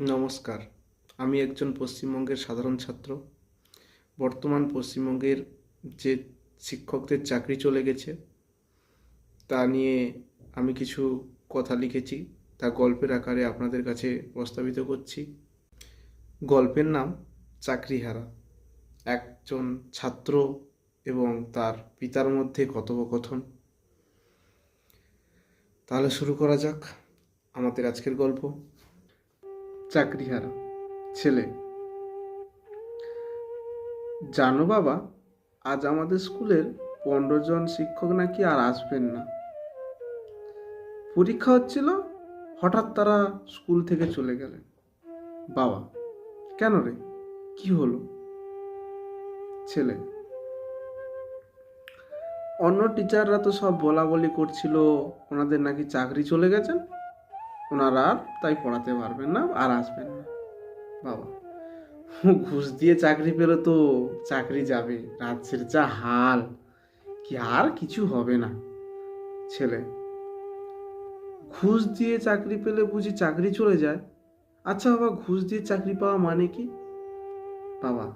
নমস্কার। আমি একজন পশ্চিমবঙ্গের সাধারণ ছাত্র। বর্তমান পশ্চিমবঙ্গের যে শিক্ষকদের চাকরি চলে গেছে, তা নিয়ে আমি কিছু কথা লিখেছি, তা গল্পের আকারে আপনাদের কাছে প্রস্তাবিত করছি। গল্পের নাম চাকরিহারা। একজন ছাত্র এবং তার পিতার মধ্যে কথোপকথন। তাহলে শুরু করা যাক আমাদের আজকের গল্প। চাকরিহারা, ছেলে। জানো বাবা, আজ আমাদের স্কুলের পনেরো জন শিক্ষক নাকি আর আসবেন না। পরীক্ষা হচ্ছিল, হঠাৎ তারা স্কুল থেকে চলে গেলেন। বাবা, কেন রে? কি হলো? ছেলে, অন্য টিচাররা তো সব বলা বলি করছিল, ওনাদের নাকি চাকরি চলে গেছেন ওনারা আর তাই পড়াতে পারবেন না আর আসবেন না। বাবা, ঘুষ দিয়ে চাকরি পেলে তো চাকরি যাবে, রাজ্যের যা হাল, কি আর কিছু হবে না। ছেলে, ঘুষ দিয়ে চাকরি পেলে বুঝি চাকরি চলে যায়। আচ্ছা বাবা, ঘুষ দিয়ে চাকরি পাওয়া মানে কি? বাবা,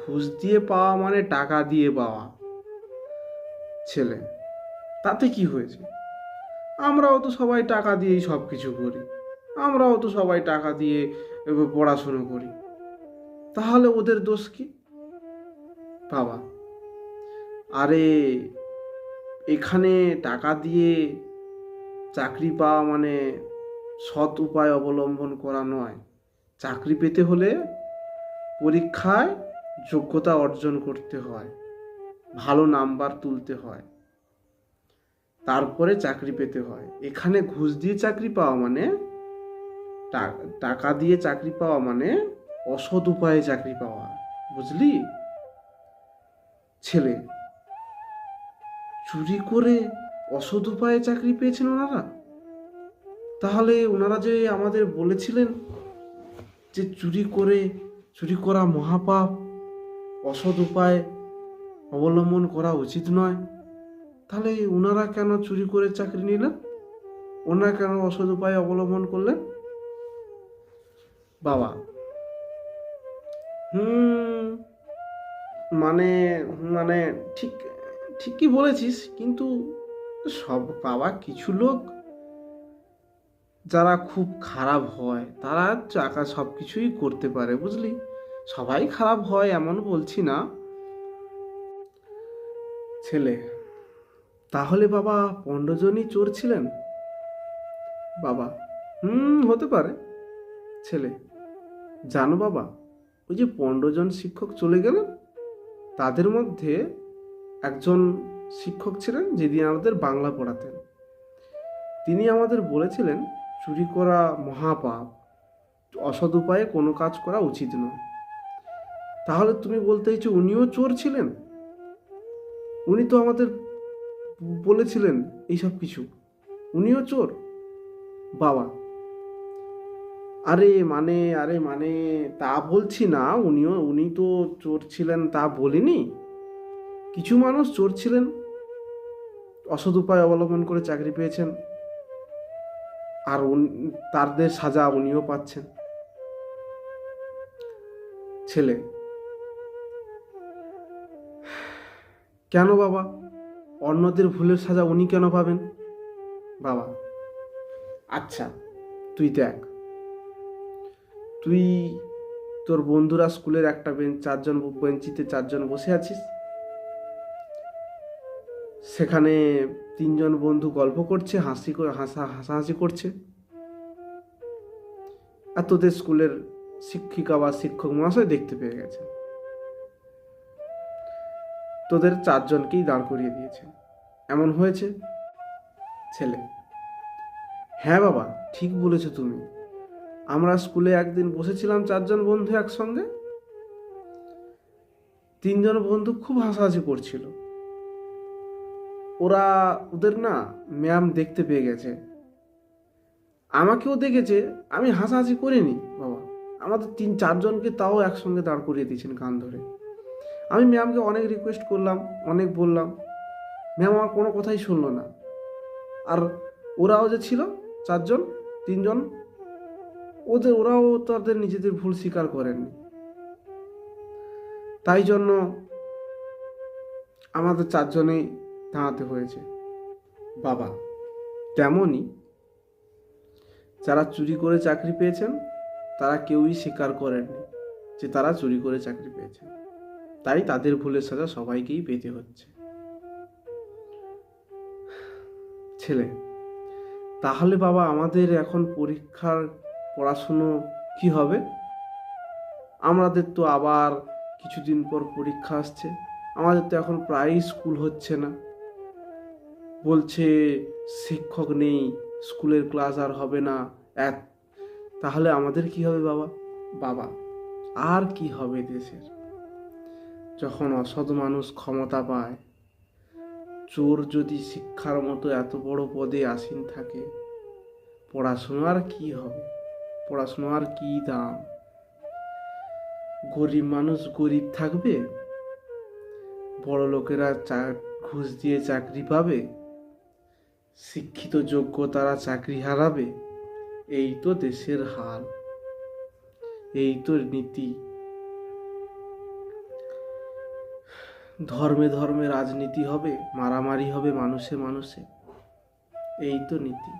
ঘুষ দিয়ে পাওয়া মানে টাকা দিয়ে পাওয়া। ছেলে, তাতে কি হয়েছে? আমরাও তো সবাই টাকা দিয়েই সব কিছু করি। আমরাও তো সবাই টাকা দিয়ে পড়াশুনো করি। তাহলে ওদের দোষ কি? বাবা, আরে এখানে টাকা দিয়ে চাকরি পাওয়া মানে সৎ উপায় অবলম্বন করা নয়। চাকরি পেতে হলে পরীক্ষায় যোগ্যতা অর্জন করতে হয়, ভালো নাম্বার তুলতে হয়। তারপরে চাকরি পেতে হয়। এখানে ঘুষ দিয়ে চাকরি পাওয়া মানে টাকা দিয়ে চাকরি পাওয়া মানে অসৎ উপায়ে চাকরি পাওয়া, বুঝলি? ছেলে। চুরি করে অসৎ উপায়ে চাকরি পেয়েছেন ওনারা? তাহলে ওনারা যে আমাদের বলেছিলেন যে চুরি করে, চুরি করা মহাপাপ, অসৎ উপায় অবলম্বন করা উচিত নয়। তাহলে ওনারা কেন চুরি করে চাকরি নিলেন? ওনারা কেন অসৎ উপায় অবলম্বন করলেন? বাবা। হুম মানে মানে ঠিক, ঠিকই বলেছিস, কিন্তু সব বাবা কিছু লোক যারা খুব খারাপ হয়, তারা চাকা সব কিছুই করতে পারে, বুঝলি? সবাই খারাপ হয়, এমন বলছি না। ছেলে তাহলে বাবা পনেরো জনই চোর ছিলেন? বাবা, হুম, হতে পারে। ছেলে, জানো বাবা, ওই যে পনেরো জন শিক্ষক চলে গেলেন? তাদের মধ্যে একজন শিক্ষক ছিলেন যেদিন আমাদের বাংলা পড়াতেন। তিনি আমাদের বলেছিলেন, চুরি করা মহাপাপ, অসৎ উপায়ে কোনো কাজ করা উচিত নয়। তাহলে তুমি বলতে চাইছো উনিও চোর ছিলেন? উনি তো আমাদের বলেছিলেন এইসব কিছু। উনিও চোর? বাবা। আরে মানে আরে মানে তা বলছি না, উনিও, উনি তো চোর ছিলেন, তা বলিনি। কিছু মানুষ চোর ছিলেন, অসৎ উপায় অবলম্বন করে চাকরি পেয়েছেন, আর তাদের সাজা উনিও পাচ্ছেন। ছেলে। কেন বাবা? অন্যদের ভুলের সাজা উনি কেন পাবেন? বাবা আচ্ছা তুই দেখ। তুই তোর বন্ধুরা স্কুলের একটা বেঞ্চ, চারজন বেঞ্চিতে চারজন বসে আছিস? সেখানে তিনজন বন্ধু গল্প করছে, হাসি হাসা হাসাহাসি করছে। আর তোদের স্কুলের শিক্ষিকা বা শিক্ষক মহাশয় দেখতে পেয়ে গেছে। তোদের চারজনকেই দাঁড় করিয়ে দিয়েছে। এমন হয়েছে? ছেলে। হ্যাঁ বাবা, ঠিক বলেছ তুমি। আমরা স্কুলে একদিন বসেছিলাম চারজন বন্ধু একসঙ্গে। তিনজন বন্ধু খুব হাসাহাসি করছিল। ওরা ওদের না ম্যাম দেখতে পেয়ে গেছে। আমাকেও দেখেছে, আমি হাসাহাসি করিনি বাবা। আমাদের তিন চারজনকে তাও একসঙ্গে দাঁড় করিয়ে দিয়েছেন কান ধরে। আমি ম্যামকে অনেক রিকোয়েস্ট করলাম, অনেক বললাম। ম্যাম আমার কোনো কথাই শুনলো না। আর ওরাও যে ছিল, চারজন, তিনজন, ওদের ওরাও তাদের নিজেদের ভুল স্বীকার করেননি। তাই জন্য আমাদের চারজনেই দাঁড়াতে হয়েছে। বাবা, তেমনই। যারা চুরি করে চাকরি পেয়েছেন, তারা কেউই স্বীকার করেননি যে তারা চুরি করে চাকরি পেয়েছেন। তাই তাদের ভুলের সাজা সবাইকেই পেতে হচ্ছে। ছেলে, তাহলে বাবা আমাদের এখন পরীক্ষার পড়াশুনো কি হবে? আমাদের তো আবার কিছুদিন পর পরীক্ষা আসছে, আমাদের তো এখন প্রায়ই স্কুল হচ্ছে না। বলছে, শিক্ষক নেই, স্কুলের ক্লাস আর হবে না, এক। তাহলে আমাদের কি হবে বাবা? বাবা, আর কি হবে দেশের? যখন অসৎ মানুষ ক্ষমতা পায়, চোর যদি শিক্ষার মতো এত বড় পদে আসীন থাকে পড়াশুনো আর কি হবে? পড়াশোনার কি দাম? গরিব মানুষ গরিব থাকবে? বড় লোকেরা ঘুষ দিয়ে চাকরি পাবে? শিক্ষিত যোগ্যতারা চাকরি হারাবে? এই তো দেশের হাল। এই তো নীতি। ধর্মে ধর্মে রাজনীতি হবে, মারামারি হবে মানুষে মানুষে। এই তো নীতি।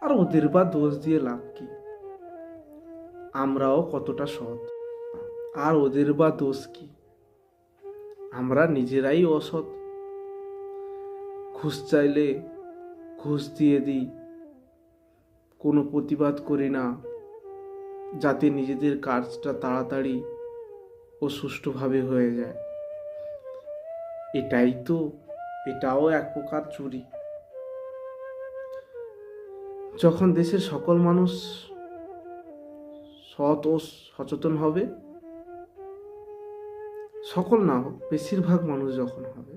আর ওদের বা দোষ দিয়ে লাভ কি? আমরাও কতটা সৎ? আর ওদের বা দোষ কি? আমরা নিজেরাই অসৎ। ঘুষ চাইলে ঘুষ দিয়ে দিই। কোনো প্রতিবাদ করি না। যাতে নিজেদের কাজটা তাড়াতাড়ি ও সুষ্ঠুভাবে হয়ে যায়। এটাই তো, এটাও এক প্রকার চুরি। যখন দেশের সকল মানুষ সৎ ও সচেতন হবে, সকল না হোক বেশিরভাগ মানুষ যখন হবে,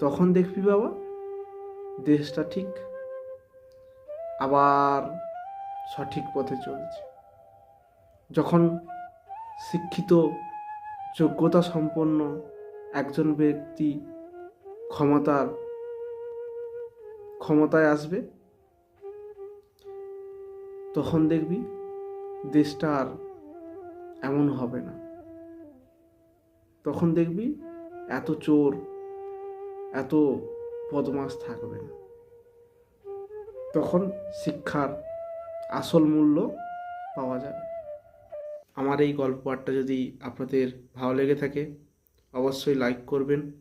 তখন দেখবি বাবা, দেশটা ঠিক আবার সঠিক পথে চলছে। যখন শিক্ষিত যোগ্যতা সম্পন্ন একজন ব্যক্তি ক্ষমতার, ক্ষমতায় আসবে, তখন দেখবি দেশটা আর এমন হবে না। তখন দেখবি এত চোর, এত বদমাস থাকবে না। তখন শিক্ষার আসল মূল্য পাওয়া যাবে। আমার এই গল্প পাঠটা যদি আপনাদের ভালো লেগে থাকে, অবশ্যই লাইক করবেন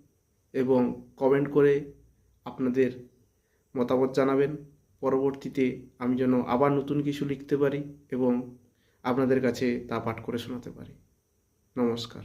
এবং কমেন্ট করে আপনাদের মতামত জানাবেন। পরবর্তীতে আমি যেন আবার নতুন কিছু লিখতে পারি এবং আপনাদের কাছে তা পাঠ করে শোনাতে পারি। নমস্কার।